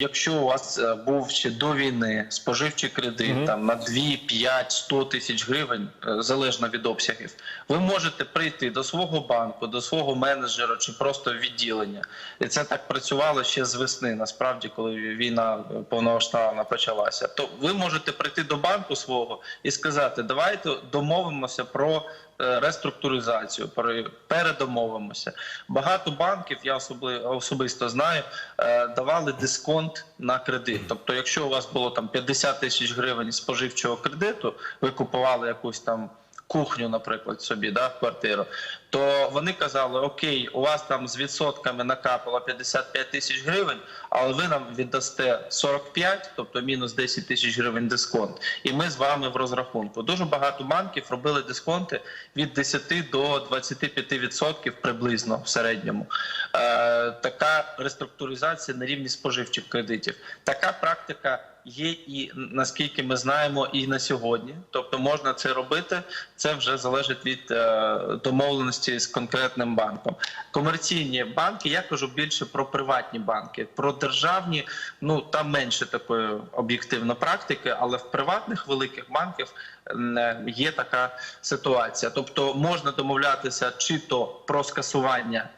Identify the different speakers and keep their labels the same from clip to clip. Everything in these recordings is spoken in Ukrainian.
Speaker 1: Якщо у вас е, був ще до війни споживчий кредит
Speaker 2: Мгм.
Speaker 1: там на 2, 5, 100 тисяч гривень, е, залежно від обсягів, ви можете прийти до свого банку, до свого менеджера чи просто відділення. І це так працювало ще з весни. Насправді, коли війна е, повномасштабна почалася, то ви можете прийти до банку свого і сказати: давайте домовимося про реструктуризацію, про- передомовимося. Багато банків, я особисто знаю, е, давали дисконт на кредит. Тобто, якщо у вас було там 50 тисяч гривень споживчого кредиту, ви купували якусь там. Кухню, наприклад, собі да, в квартиру, то вони казали: Окей, у вас там з відсотками накапало 55 тисяч гривень, але ви нам віддасте 45, тобто мінус 10 тисяч гривень дисконт, і ми з вами в розрахунку. Дуже багато банків робили дисконти від 10 до 25% приблизно в середньому. Е, така реструктуризація на рівні споживчих кредитів. Така практика є і наскільки ми знаємо, і на сьогодні. Тобто можна це робити. Це вже залежить від е, домовленості з конкретним банком. Комерційні банки, я кажу більше про приватні банки, про державні. Ну там менше такої об'єктивно практики, але в приватних великих банків е, є така ситуація. Тобто можна домовлятися чи то про скасування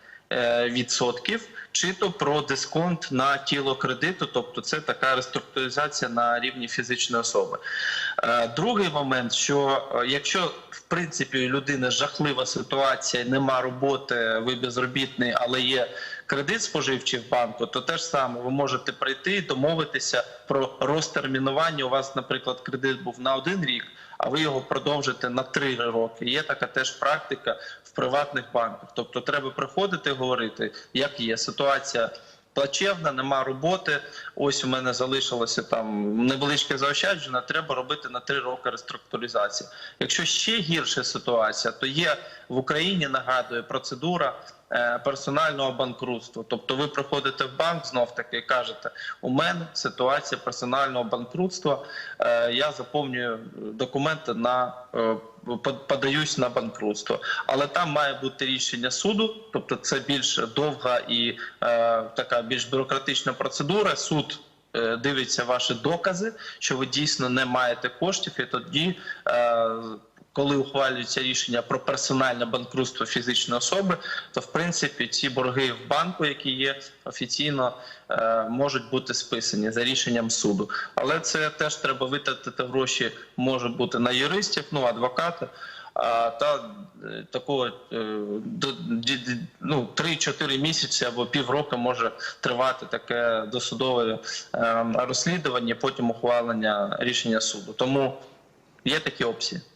Speaker 1: відсотків, чи то про дисконт на тіло кредиту, тобто це така реструктуризація на рівні фізичної особи. Е, Другий момент, що е, якщо в принципі у людини жахлива ситуація, нема роботи, ви безробітний, але є кредит споживчий в банку, то теж саме ви можете прийти і домовитися про розтермінування. У вас, наприклад, кредит був на один рік, а ви його продовжите на три роки. Є така теж практика в приватних банках. Тобто, треба приходити і говорити, як є ситуація. Плачевна, нема роботи. Ось у мене залишилося там невеличке заощадження. Треба робити на три роки реструктуризації. Якщо ще гірша ситуація, то є в Україні нагадує процедура е, персонального банкрутства. Тобто, ви приходите в банк знов таки кажете: у мене ситуація персонального банкрутства. е, Я заповнюю документи на е, подаюсь на банкрутство, але там має бути рішення суду, тобто це більш довга і е, така більш бюрократична процедура. Суд е, дивиться ваші докази, що ви дійсно не маєте коштів, і тоді. Е, коли ухвалюється рішення про персональне банкрутство фізичної особи, то в принципі ці борги в банку, які є офіційно, е, можуть бути списані за рішенням суду. Але це теж треба витратити гроші, може бути на юристів, ну адвоката. Та е, такого е, ну, 3-4 місяці або півроку може тривати таке досудове розслідування, потім ухвалення рішення суду. Тому є такі опції.